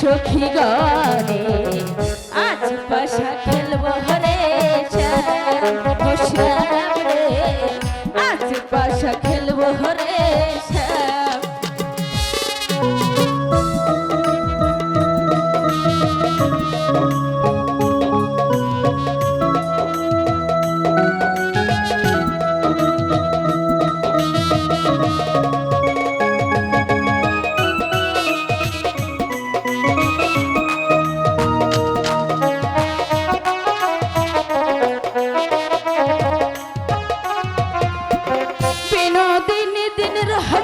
সখী গনে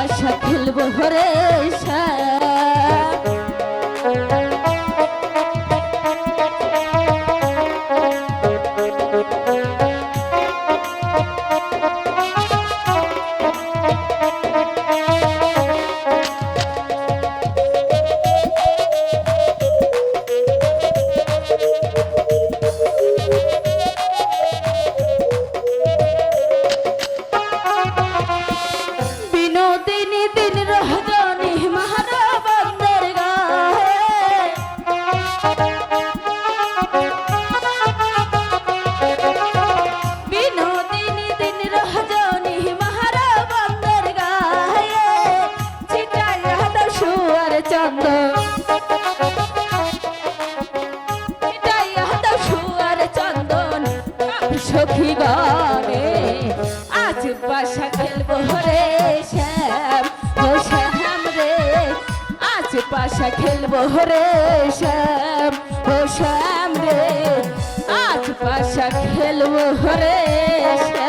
আজ খেলব খেলব রে সখী গানে আজ বাসা খেলব রে শ্যাম, ও শ্যাম রে। আজ বাসা খেলব রে শ্যাম, ও শ্যাম রে। আজ বাসা খেলব রে শ্যাম।